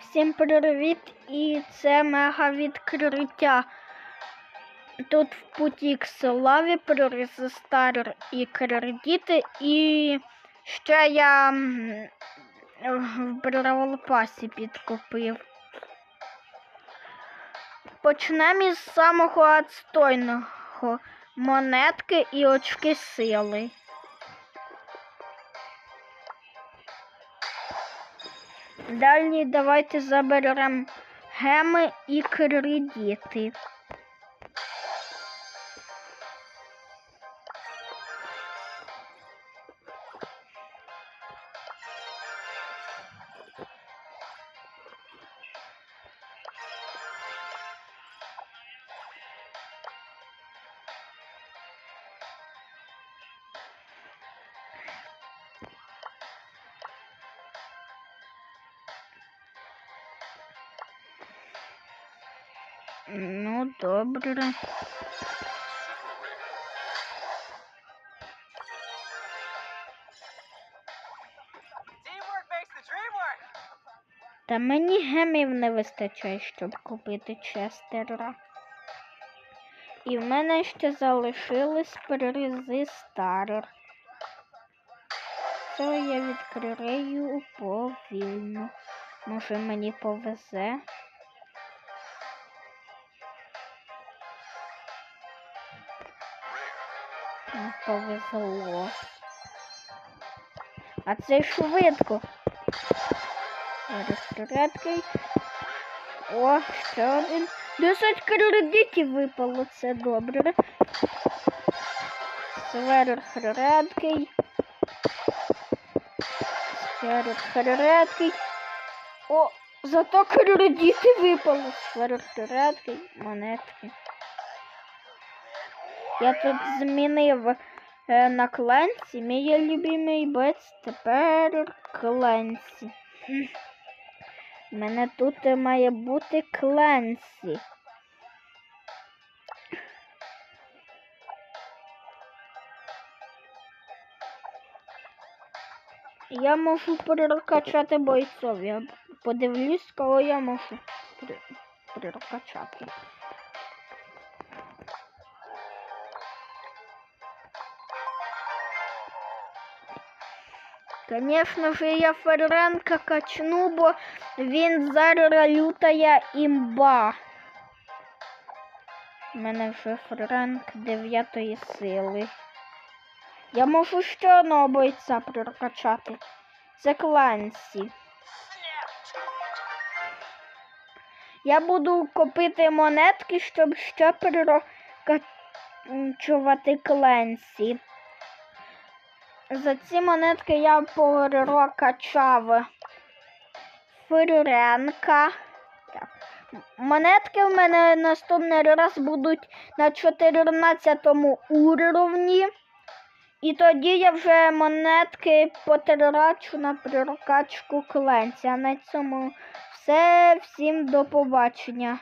Всім привіт! І це мега відкриття. Тут в путі к славі Стар і кредити, і ще я в Бравл Пасі підкупив. Почнемо із самого відстойного монетки і очки сили. Далі давайте заберемо геми і кредити. Ну, добре. Та мені гемів не вистачає, щоб купити честера. І в мене ще залишились призи старер. Це я відкрию повільно. Може мені повезе. Повезло. А це швидко. Розпорядки. О, ще один. 10 кредитів випало, це добре. Сверх редкий. О, зато кредити випало. Редкий, монетки. Я тут змінив е, на Кленсі. Мій любимий бець тепер Кленсі. У мене тут має бути Кленсі. Я можу перекачати бойцов. Я подивлюсь, кого я можу пере- перекачати. Конечно же, я Ференка качну, бо він зараз лютая імба. У мене вже Френк дев'ятої сили. Я можу ще одного бойця прокачати. Це Клансі. Я буду купити монетки, щоб ще перекачувати Кленсі. За ці монетки я прокачав Френка. Так. Монетки в мене наступний раз будуть на 14 уровні. І тоді я вже монетки потрачу на прокачку кленця. На цьому все. Всім до побачення.